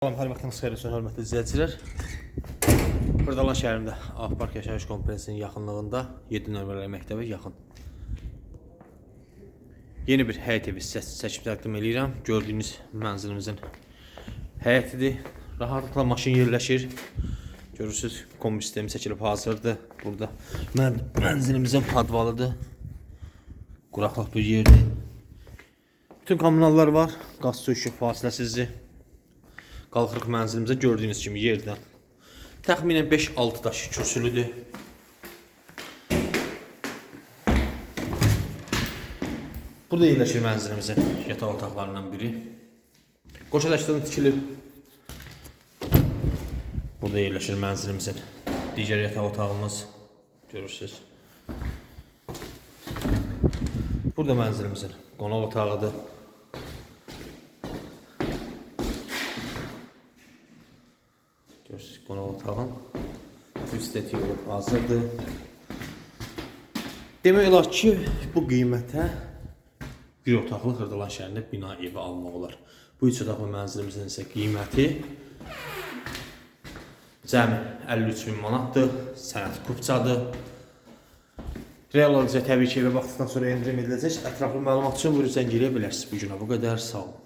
Salam, hər vaxtınız xeyir olsun, hörmətli izləyicilər. Xırdalan şəhərində Ağpark Yaşayış Kompleksinin yaxınlığında 7 nömrəli məktəbə yaxın. Yeni bir həyət evi sizə çəkib təqdim edirəm. Gördüyünüz mənzilimizin həyətidir. Rahatlıqla maşın yerləşir. Görürsüz, kombi sistemi çəkilib hazırdır. Burada mən mənzilimizin padvalıdır. Quraqlıq bir yerdir. Bütün kommunallar var. Qaz su işıq fasiləsizdir. Qalxırıq mənzilimizə gördüyünüz kimi yerdən. Təxminən 5-6 daş kürsülüdür. Burada yerləşir mənzilimizin yataq otaqlarından biri. Qoşa daşdan tikilib. Burada yerləşir mənzilimizin digər yataq otağımız. Görürsüz. Burada mənzilimizin qonaq otağıdır. Görürsünüz qonaq otağın üstəti olub hazırdır. Demək olar ki, bu qiymətə bir otaqlı Xırdalan şəhərində bina evi almaq olar. Bu üç otaqlı mənzilimizin isə qiyməti cəmi 53 min manatdır. Sənət kupçadır. Real olacaq təbii ki, evə baxdıqdan sonra endirim ediləcək. Ətraflı məlumat üçün buyurun zəng eləyə bilərsiniz. Bu günə bu qədər. Sağ olun.